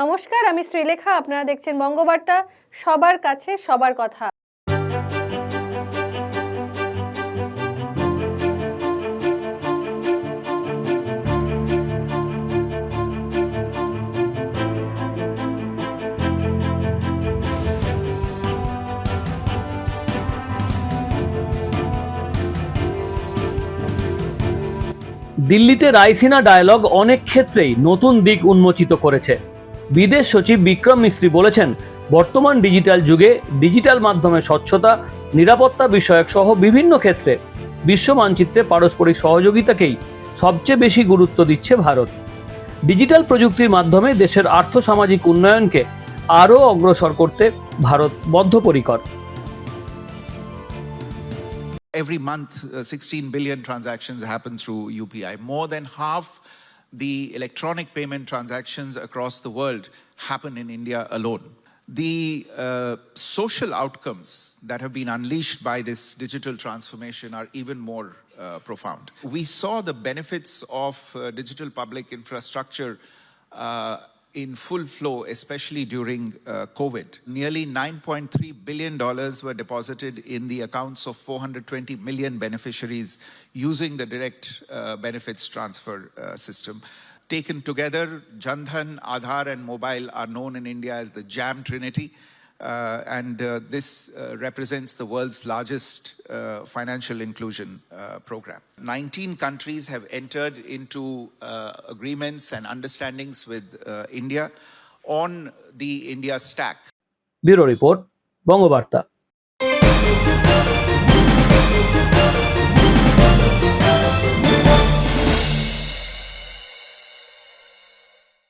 নমস্কার, আমি শ্রীলেখা। আপনারা দেখছেন বঙ্গবার্তা। সবার কাছে সবার কথা। দিল্লিতে রাইসিনা ডায়ালগ অনেক ক্ষেত্রেই নতুন দিক উন্মোচিত করেছে। বিদেশ সচিব বিক্রম মিস্ত্রি বলেছেন বর্তমান ডিজিটাল যুগে ডিজিটাল মাধ্যমে স্বচ্ছতা নিরাপত্তা বিষয়ক সহ বিভিন্ন ক্ষেত্রে বিশ্ব মানচিত্রে পারস্পরিক সহযোগিতাকেই সবচেয়ে বেশি গুরুত্ব দিচ্ছে ভারত ডিজিটাল প্রযুক্তির মাধ্যমে দেশের আর্থসামাজিক উন্নয়নকে আরও অগ্রসর করতে ভারত বদ্ধপরিকর every month uh, 16 billion transactions happen through UPI. More than half the electronic payment transactions across the world happen in India alone. The uh, social outcomes that have been unleashed by this digital transformation are even more uh, profound. We saw the benefits of uh, digital public infrastructure uh, in full flow, especially during uh, COVID. Nearly $9.3 billion were deposited in the accounts of 420 million beneficiaries using the direct uh, benefits transfer uh, system. Taken together, Jandhan, Aadhaar, and mobile are known in India as the JAM Trinity. Uh, and uh, this uh, represents the world's largest uh, financial inclusion uh, program. 19 countries have entered into uh, agreements and understandings with uh, India on the India stack. Bureau report Bangabarta